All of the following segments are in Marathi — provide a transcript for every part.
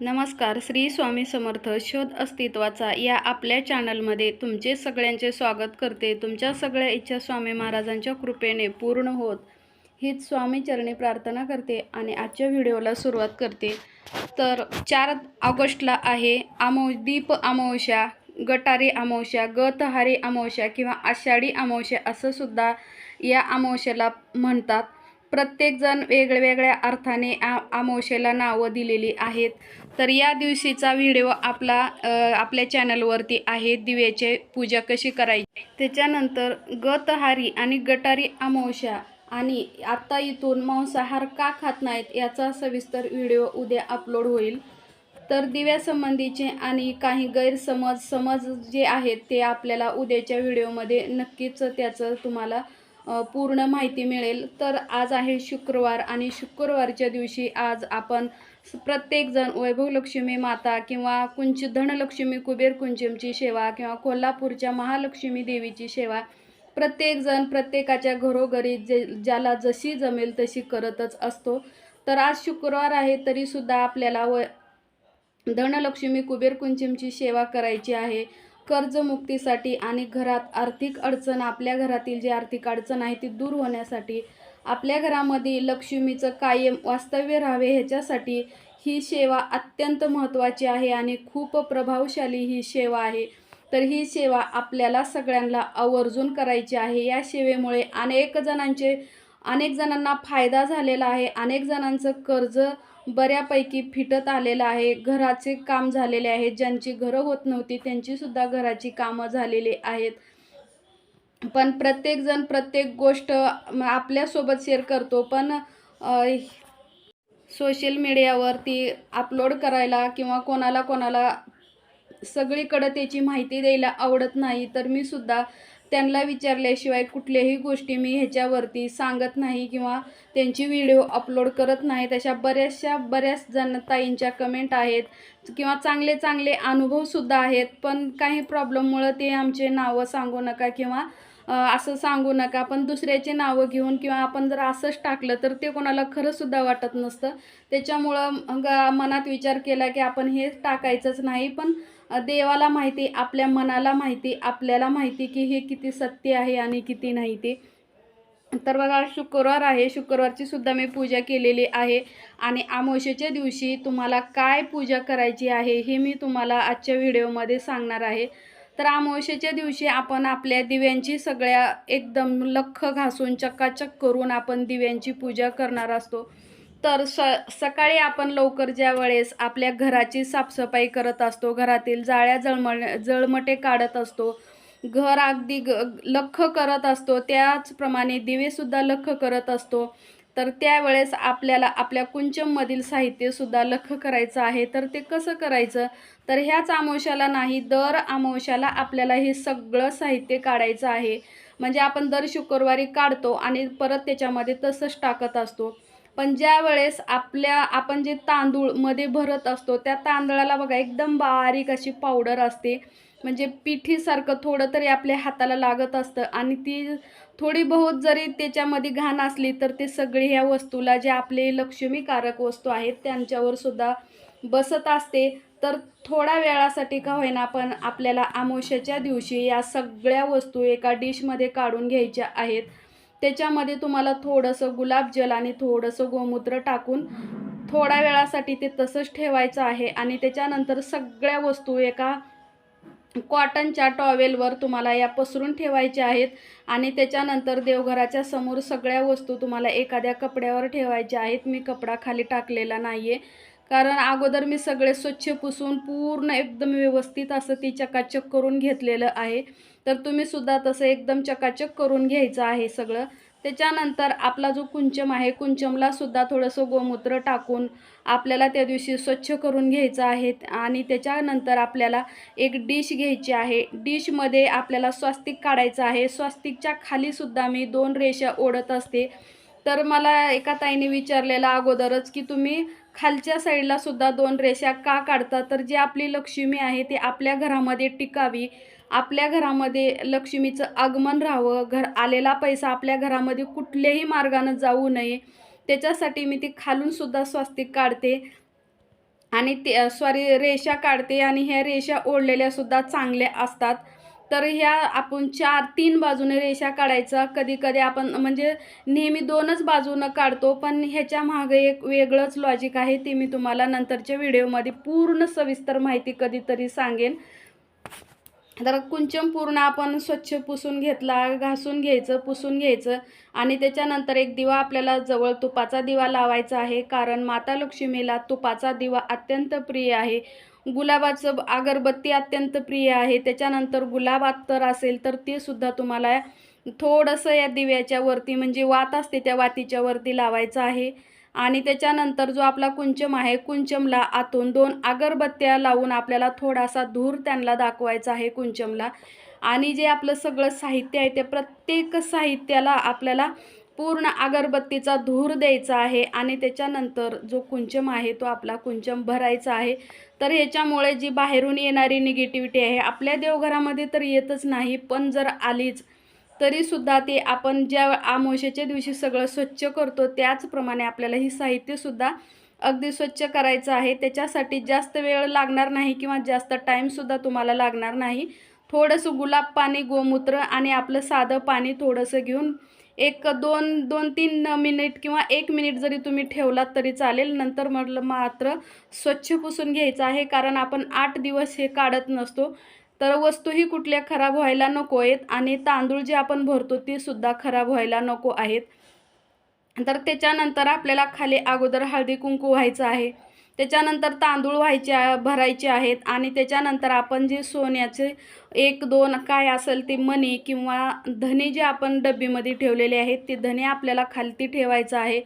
नमस्कार श्री स्वामी समर्थ शोध अस्तित्वाचा या आपल्या चॅनलमध्ये तुमचे सगळ्यांचे स्वागत करते. तुमच्या सगळ्या इच्छा स्वामी महाराजांच्या कृपेने पूर्ण होत. हीच स्वामी चरणी प्रार्थना करते आणि आजच्या व्हिडिओला सुरुवात करते. तर चार ऑगस्टला आहे आमो दीप अमावस्या गटारी अमावस्या गतहारी अमावस्या किंवा आषाढी अमावस्या असं सुद्धा या अमावस्याला म्हणतात. प्रत्येकजण वेगवेगळ्या अर्थाने आ आमोशेला नावं दिलेली आहेत. तर या दिवशीचा व्हिडिओ आपला आपल्या चॅनलवरती आहे. दिव्याचे पूजा कशी करायची? त्याच्यानंतर गतहारी आणि गटारी अमावस्या आणि आत्ता इथून मांसाहार का खात नाहीत याचा सविस्तर व्हिडिओ उद्या अपलोड होईल. तर दिव्यासंबंधीचे आणि काही गैरसमज समज जे आहेत ते आपल्याला उद्याच्या व्हिडिओमध्ये नक्कीच त्याचं तुम्हाला पूर्ण माहिती मिळेल. तर आज आहे शुक्रवार आणि शुक्रवारच्या दिवशी आज आपण प्रत्येकजण वैभवलक्ष्मी माता किंवा कुंच धनलक्ष्मी कुबेर कुंचमची सेवा किंवा कोल्हापूरच्या महालक्ष्मी देवीची सेवा प्रत्येकजण प्रत्येकाच्या घरोघरी जे ज्याला जशी जमेल तशी करतच असतो. तर आज शुक्रवार आहे तरीसुद्धा आपल्याला व धनलक्ष्मी कुबेर कुंचमची सेवा करायची आहे. कर्जमुक्तीसाठी आणि घरात आर्थिक अडचण आपल्या घरातील जी आर्थिक अडचण आहे ती दूर होण्यासाठी आपल्या घरामध्ये लक्ष्मीचं कायम वास्तव्य राहावे ह्याच्यासाठी ही सेवा अत्यंत महत्त्वाची आहे आणि खूप प्रभावशाली ही सेवा आहे. तर ही सेवा आपल्याला सगळ्यांना आवर्जून करायची आहे. या सेवेमुळे अनेक जणांचे अनेक जणांना फायदा झालेला आहे. अनेक जणांचं कर्ज बऱ्यापैकी फिटत आलेलं आहे. घराचे काम झालेले आहे ज्यांची घरं होत नव्हती त्यांचीसुद्धा घराची कामं झालेली आहेत. पण प्रत्येकजण प्रत्येक गोष्ट आपल्यासोबत शेअर करतो. पण सोशल मीडियावरती अपलोड करायला किंवा कोणाला कोणाला सगळीकडं त्याची माहिती द्यायला आवडत नाही तर मी सुद्धा त्यांना विचारल्याशिवाय कुठल्याही गोष्टी मी ह्याच्यावरती सांगत नाही किंवा त्यांची व्हिडिओ अपलोड करत नाही तशा बऱ्याचशा बऱ्याच जण ताईंच्या कमेंट आहेत किंवा चांगले चांगले अनुभवसुद्धा आहेत. पण काही प्रॉब्लेममुळं ते आमचे नावं सांगू नका किंवा असं सांगू नका. पण दुसऱ्याचे नावं घेऊन किंवा आपण जर असंच टाकलं तर ते कोणाला खरंसुद्धा वाटत नसतं. त्याच्यामुळं मनात विचार केला की आपण हे टाकायचंच नाही. पण देवाला माहिती आपल्या मनाला माहिती आपल्याला माहिती की हे किती सत्य आहे आणि किती नाही ते. तर बघा शुक्रवार आहे. शुक्रवारची सुद्धा मी पूजा केलेली आहे. आणि आमोशेच्या दिवशी तुम्हाला काय पूजा करायची आहे हे मी तुम्हाला आजच्या व्हिडिओमध्ये सांगणार आहे. तर अमावस्येच्या दिवशी आपण आपल्या दिव्यांची सगळ्या एकदम लख घासून चक्काचक करून आपण दिव्यांची पूजा करणार असतो. तर स सकाळी आपण लवकर ज्या वेळेस आपल्या घराची साफसफाई करत असतो घरातील जाळ्या जळमळ जळमटे काढत असतो घर अगदी ग लख करत असतो त्याचप्रमाणे दिवेसुद्धा लख करत असतो. तर त्यावेळेस आपल्याला आपल्या कुंचममधील साहित्यसुद्धा लख करायचं आहे. तर ते कसं करायचं? तर ह्याच अमावश्याला नाही दर अमावश्याला आपल्याला हे सगळं साहित्य काढायचं आहे. म्हणजे आपण दर शुक्रवारी काढतो आणि परत त्याच्यामध्ये तसंच टाकत असतो. पण ज्या वेळेस आपल्या आपण जे तांदूळमध्ये भरत असतो त्या तांदळाला बघा एकदम बारीक अशी पावडर असते. म्हणजे पिठीसारखं थोडं तरी आपल्या हाताला लागत असतं आणि ती थोडी बहुत जरी त्याच्यामध्ये घाण असली तर ते सगळी ह्या वस्तूला जे आपले लक्ष्मीकारक वस्तू आहेत त्यांच्यावर सुद्धा बसत असते. तर थोड्या वेळासाठी का होईना पण आपल्याला अमावस्याच्या दिवशी या सगळ्या वस्तू एका डिशमध्ये काढून घ्यायच्या आहेत. त्याच्यामध्ये तुम्हाला थोडंसं गुलाबजल आणि थोडंसं गोमूत्र टाकून थोड्या वेळासाठी ते तसंच ठेवायचं आहे आणि त्याच्यानंतर सगळ्या वस्तू एका कॉटनच्या टॉवेलवर तुम्हाला या पसरून ठेवायच्या आहेत. आणि त्याच्यानंतर देवघराच्या समोर सगळ्या वस्तू तुम्हाला एखाद्या कपड्यावर ठेवायच्या आहेत. मी कपडा खाली टाकलेला नाही आहे कारण अगोदर मी सगळे स्वच्छ पुसून पूर्ण एकदम व्यवस्थित असं ती चकाचक करून घेतलेलं आहे. तर तुम्ही सुद्धा तसं एकदम चकाचक करून घ्यायचं आहे सगळं. त्याच्यानंतर आपला जो कुंचम आहे कुंचमला सुद्धा थोडंसं गोमूत्र टाकून आपल्याला त्या दिवशी स्वच्छ करून घ्यायचं आहे आणि त्याच्यानंतर आपल्याला एक डिश घ्यायची आहे. डिशमध्ये आपल्याला स्वास्तिक काढायचं आहे. स्वास्तिकच्या खालीसुद्धा मी दोन रेषा ओढत असते. तर मला एका ताईने विचारलेलं अगोदरच की तुम्ही खालच्या साईडला सुद्धा दोन रेषा का काढता? तर जी आपली लक्ष्मी आहे ती आपल्या घरामध्ये टिकावी. आपल्या घरामध्ये लक्ष्मीचं आगमन राहावं घर आलेला पैसा आपल्या घरामध्ये कुठल्याही मार्गानं जाऊ नये. त्याच्यासाठी मी ती खालूनसुद्धा स्वास्तिक काढते आणि ते सॉरी रेषा काढते आणि ह्या रेषा ओढलेल्यासुद्धा चांगल्या असतात. तर ह्या आपण चार तीन बाजूने रेषा काढायचा. कधी कधी आपण म्हणजे नेहमी दोनच बाजूनं काढतो पण ह्याच्या मागे एक वेगळंच लॉजिक आहे ते मी तुम्हाला नंतरच्या व्हिडिओमध्ये पूर्ण सविस्तर माहिती कधीतरी सांगेन. तर कुंचम पूर्ण आपण स्वच्छ पुसून घेतला घासून घ्यायचं पुसून घ्यायचं आणि त्याच्यानंतर एक दिवा आपल्याला जवळ तुपाचा दिवा लावायचा आहे. कारण माता लक्ष्मीला तुपाचा दिवा अत्यंत प्रिय आहे. गुलाबाचं अगरबत्ती अत्यंत प्रिय आहे. त्याच्यानंतर गुलाब अत्तर असेल तर ते सुद्धा तुम्हाला थोडंसं या दिव्याच्या वरती म्हणजे वात असते त्या वातीच्या वरती लावायचं आहे. आणि त्याच्यानंतर जो आपला कुंचम आहे कुंचमला आतून दोन अगरबत्त्या लावून आपल्याला थोडासा धूर त्यांना दाखवायचा आहे कुंचमला. आणि जे आपलं सगळं साहित्य आहे ते प्रत्येक साहित्याला आपल्याला पूर्ण अगरबत्तीचा धूर द्यायचा आहे आणि त्याच्यानंतर जो कुंचम आहे तो आपला कुंचम भरायचा आहे. तर ह्याच्यामुळे जी बाहेरून येणारी निगेटिव्हिटी आहे आपल्या देवघरामध्ये तर येतच नाही पण जर आलीच तरीसुद्धा ते आपण ज्या आमोशाच्या दिवशी सगळं स्वच्छ करतो त्याचप्रमाणे आपल्याला ही साहित्यसुद्धा अगदी स्वच्छ करायचं आहे. त्याच्यासाठी जास्त वेळ लागणार नाही किंवा जास्त टाईमसुद्धा तुम्हाला लागणार नाही. थोडंसं गुलाब पाणी गोमूत्र आणि आपलं साधं पाणी थोडंसं घेऊन एक दोन दोन तीन मिनिट किंवा एक मिनिट जरी तुम्ही ठेवलात तरी चालेल. नंतर म्हटलं मात्र स्वच्छ पुसून घ्यायचं आहे. कारण आपण आठ दिवस हे काढत नसतो. तर वस्तूही कुठल्या खराब व्हायला नको आहेत आणि तांदूळ जे आपण भरतो ते सुद्धा खराब व्हायला नको आहेत. तर त्याच्यानंतर आपल्याला खाली अगोदर हळदी कुंकू व्हायचं आहे. त्याच्यानंतर तांदूळ व्हायचे भरायचे आहेत आणि त्याच्यानंतर आपण जे सोन्याचे एक दोन काय असेल ते मणी किंवा धने जे आपण डब्बीमध्ये ठेवलेले आहेत ते धने आपल्याला खालती ठेवायचं आहे.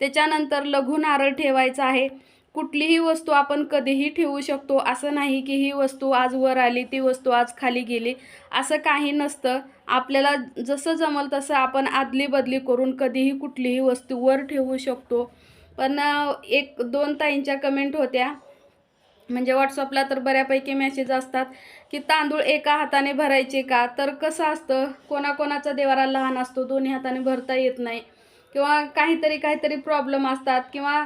त्याच्यानंतर लघु नारळ ठेवायचं आहे. कुठलीही वस्तू आपण कधीही ठेवू शकतो. असं नाही की ही वस्तू आज वर आली ती वस्तू आज खाली गेली. असं काही नसतं. आपल्याला जसं जमल तसं आपण आदली बदली करून कधीही कुठलीही वस्तू वर ठेवू शकतो. पण एक दोन ताईंच्या कमेंट होत्या. म्हणजे व्हॉट्सअपला तर बऱ्यापैकी मेसेज असतात की तांदूळ एका हाताने भरायचे का? तर कसं असतं? कोणाकोणाचा देवारा लहान असतो दोन्ही हाताने भरता येत नाही. किंवा काहीतरी काहीतरी प्रॉब्लेम असतात. किंवा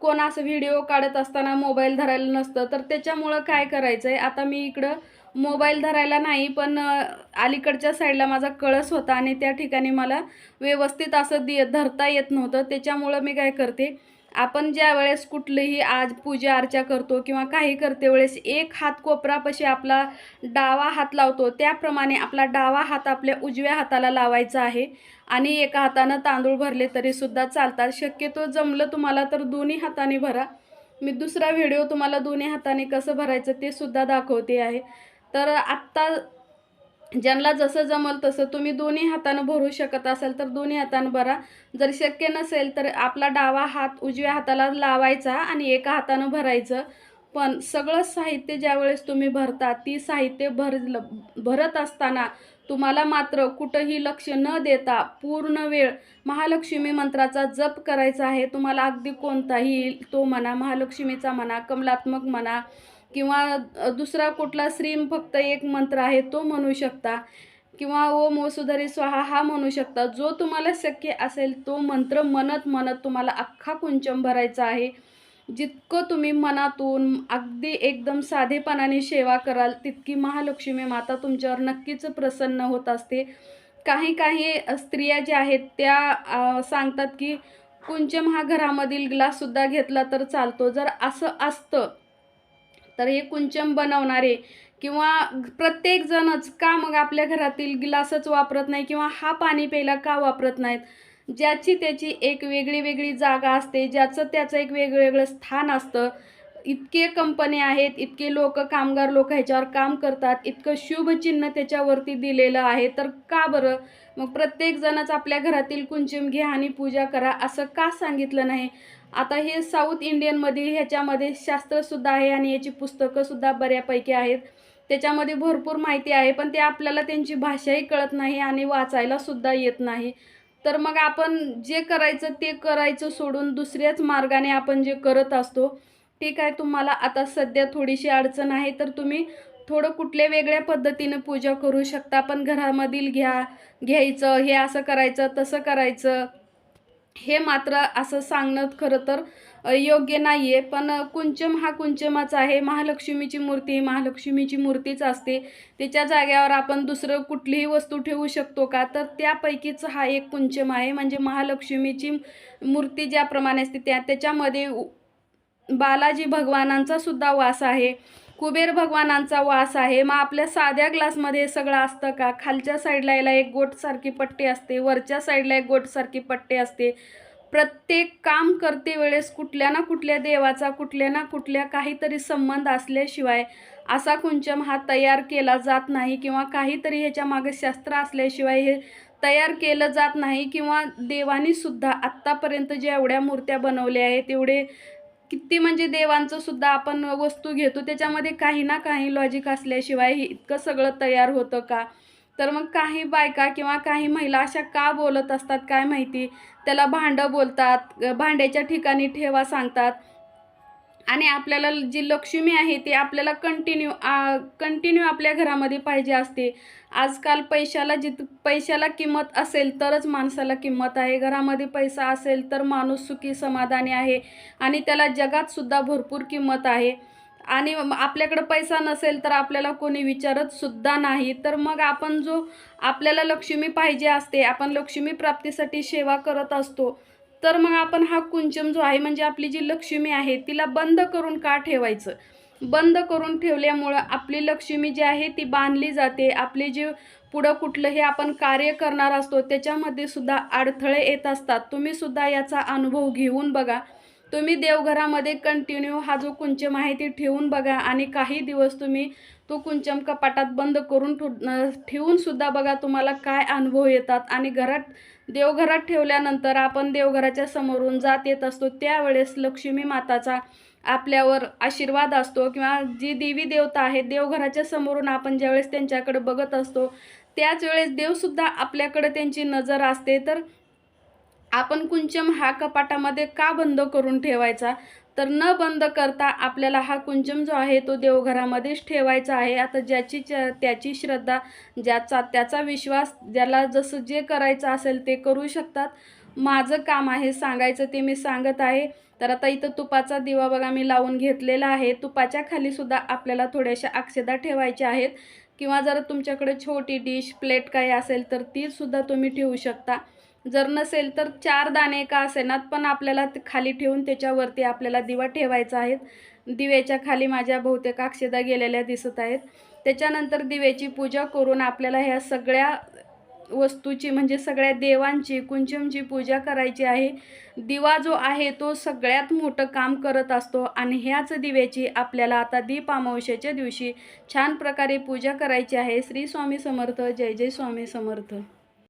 कोण असं व्हिडिओ काढत असताना मोबाईल धरायला नसतं तर त्याच्यामुळं काय करायचं आहे आता मी इकडं मोबाईल धरायला नाही पण अलीकडच्या साईडला माझा कळस होता आणि त्या ठिकाणी मला व्यवस्थित असं दि धरता येत नव्हतं. त्याच्यामुळं मी काय करते आपण ज्या वेळेस कुठलीही आज पूजा अर्चा करतो किंवा काही करते वेळेस एक हात कोपरापाशी आपला डावा हात लावतो. त्याप्रमाणे आपला डावा हात आपल्या उजव्या हाताला लावायचा आहे आणि एका हातानं तांदूळ भरले तरीसुद्धा चालतात. शक्यतो जमलं तुम्हाला तर दोन्ही हाताने भरा. मी दुसरा व्हिडिओ तुम्हाला दोन्ही हाताने कसं भरायचं ते सुद्धा दाखवते आहे. तर आत्ता ज्यांना जसं जमल तसं तुम्ही दोन्ही हातानं भरू शकत असाल तर दोन्ही हातानं भरा. जर शक्य नसेल तर आपला डावा हात उजव्या हाताला लावायचा आणि एका हातानं भरायचं. पण सगळं साहित्य ज्यावेळेस तुम्ही भरता ती साहित्य भर भरत असताना तुम्हाला मात्र कुठंही लक्ष न देता पूर्ण वेळ महालक्ष्मी मंत्राचा जप करायचा आहे. तुम्हाला अगदी कोणताही तो म्हणा महालक्ष्मीचा म्हणा कमलात्मक म्हणा किंवा दुसरा कुठला श्रीम फक्त एक मंत्र आहे तो म्हणू शकता. किंवा ओम वसुधरी स्वाहा हा म्हणू शकता. जो तुम्हाला शक्य असेल तो मंत्र म्हणत म्हणत तुम्हाला अख्खा कुंचम भरायचा आहे. जितकं तुम्ही मनातून अगदी एकदम साधेपणाने सेवा कराल तितकी महालक्ष्मी माता तुमच्यावर नक्कीच प्रसन्न होत असते. काही काही स्त्रिया ज्या आहेत त्या सांगतात की कुंचम हा घरामधील ग्लाससुद्धा घेतला तर चालतो. जर असं असतं तर हे कुंचम बनवणारे किंवा प्रत्येकजणच का मग आपल्या घरातील गिलासच वापरत नाही किंवा हा पाणी प्यायला का वापरत नाहीत? ज्याची त्याची एक वेगळी वेगळी जागा असते ज्याचं त्याचं एक वेगवेगळं स्थान असतं. इतके कंपन्या आहेत इतके लोक कामगार लोक ह्याच्यावर काम करतात इतकं शुभचिन्ह त्याच्यावरती दिलेलं आहे तर का बरं? मग प्रत्येकजणच आपल्या घरातील कुंचम घ्या आणि पूजा करा असं का सांगितलं नाही? आता हे साऊथ इंडियनमध्ये ह्याच्यामध्ये शास्त्रसुद्धा आहे आणि याची पुस्तकंसुद्धा बऱ्यापैकी आहेत. त्याच्यामध्ये भरपूर माहिती आहे पण ते आपल्याला त्यांची भाषाही कळत नाही आणि वाचायलासुद्धा येत नाही. तर मग आपण जे करायचं ते करायचं सोडून दुसऱ्याच मार्गाने आपण जे करत असतो ठीक आहे तुम्हाला आता सध्या थोडीशी अडचण आहे तर तुम्ही थोडं कुठल्या वेगळ्या पद्धतीनं पूजा करू शकता? पण घरामधील घ्या घ्यायचं हे असं करायचं तसं करायचं हे मात्र असं सांगणं खरं तर योग्य नाही आहे पण कुंचम हा कुंचमच आहे. महालक्ष्मीची मूर्ती ही महालक्ष्मीची मूर्तीच असते. त्याच्या जाग्यावर आपण दुसरं कुठलीही वस्तू ठेवू शकतो का? तर त्यापैकीच हा एक कुंचम आहे. म्हणजे महालक्ष्मीची मूर्ती ज्याप्रमाणे असते त्या त्याच्यामध्ये उ- बालाजी भगवानांचा सुद्धा वास आहे. कुबेर भगवानांचा वास आहे. मग आपल्या साध्या ग्लासमध्ये हे सगळं असतं का? खालच्या साईडला याला एक गोटसारखी पट्टी असते. वरच्या साईडला एक गोटसारखी पट्टी असते. प्रत्येक काम करते वेळेस कुठल्या ना कुठल्या देवाचा कुठल्या ना कुठल्या काहीतरी संबंध असल्याशिवाय असा कुंचम हा तयार केला जात नाही किंवा काहीतरी ह्याच्या मागे शस्त्र असल्याशिवाय हे तयार केलं जात नाही किंवा देवानीसुद्धा आत्तापर्यंत ज्या एवढ्या मूर्त्या बनवल्या आहेत तेवढे किती म्हणजे देवांचं सुद्धा आपण वस्तू घेतो त्याच्यामध्ये काही ना काही लॉजिक असल्याशिवाय हे इतकं सगळं तयार होतं का? तर मग काही बायका किंवा काही महिला अशा का बोलत असतात काय माहिती? त्याला भांडं बोलतात भांड्याच्या ठिकाणी ठेवा सांगतात. आणि आपल्याला जी लक्ष्मी आहे ती आपल्याला कंटिन्यू कंटिन्यू आपल्या घरामध्ये पाहिजे असते. आजकाल पैशाला जित पैशाला किंमत असेल तरच माणसाला किंमत आहे. घरामध्ये पैसा असेल तर माणूस सुखी समाधानी आहे आणि त्याला जगातसुद्धा भरपूर किंमत आहे. आणि आपल्याकडं पैसा नसेल तर आपल्याला कोणी विचारतसुद्धा नाही. तर मग आपण जो आपल्याला लक्ष्मी पाहिजे असते आपण लक्ष्मी प्राप्तीसाठी सेवा करत असतो तर मग आपण हा कुंचम जो आहे म्हणजे आपली जी लक्ष्मी आहे तिला बंद करून का ठेवायचं? बंद करून ठेवल्यामुळं आपली लक्ष्मी जी आहे ती बांधली जाते. आपले जे पुढं कुठलंही आपण कार्य करणार असतो त्याच्यामध्ये सुद्धा अडथळे येत असतात. तुम्ही सुद्धा याचा अनुभव घेऊन बघा. तुम्ही देवघरामध्ये कंटिन्यू हा जो कुंचम आहे ते ठेवून बघा आणि काही दिवस तुम्ही तो कुंचम कपाटात बंद करून ठेवून सुद्धा बघा तुम्हाला काय अनुभव येतात. आणि घरात देवघरात ठेवल्यानंतर आपण देवघराच्या समोरून जात येत असतो. त्यावेळेस लक्ष्मी माताचा आपल्यावर आशीर्वाद असतो किंवा जी देवी देवता आहे देवघराच्या समोरून आपण ज्यावेळेस त्यांच्याकडे बघत असतो त्याच वेळेस देवसुद्धा आपल्याकडे त्यांची नजर असते. तर आपण कुंचम हा कपाटामध्ये का बंद करून ठेवायचा? तर न बंद करता आपल्याला हा कुंचम जो आहे तो देवघरामध्येच ठेवायचा आहे. आता ज्याची च- त्याची श्रद्धा ज्याचा त्याचा विश्वास ज्याला जसं जे करायचं असेल ते करू शकतात. माझं काम आहे सांगायचं ते मी सांगत आहे. तर आता इथं तुपाचा दिवा बघा मी लावून घेतलेला आहे. तुपाच्या खालीसुद्धा आपल्याला थोड्याशा अक्षदा ठेवायच्या आहेत. किंवा जर तुमच्याकडे छोटी डिश प्लेट काही असेल तर तीसुद्धा तुम्ही ठेवू शकता. जर नसेल तर चार दाणे का असेनात पण आपल्याला खाली ठेवून त्याच्यावरती आपल्याला दिवा ठेवायचा आहे. दिव्याच्या खाली माझ्या बहुतेक अक्षदा गेलेल्या दिसत आहेत. त्याच्यानंतर दिव्याची पूजा करून आपल्याला ह्या सगळ्या वस्तूची म्हणजे सगळ्या देवांची कुंचमची पूजा करायची आहे. दिवा जो आहे तो सगळ्यात मोठं काम करत असतो आणि ह्याच दिव्याची आपल्याला आता दीप अमावश्याच्या दिवशी छान प्रकारे पूजा करायची आहे. श्री स्वामी समर्थ जय जय स्वामी समर्थ.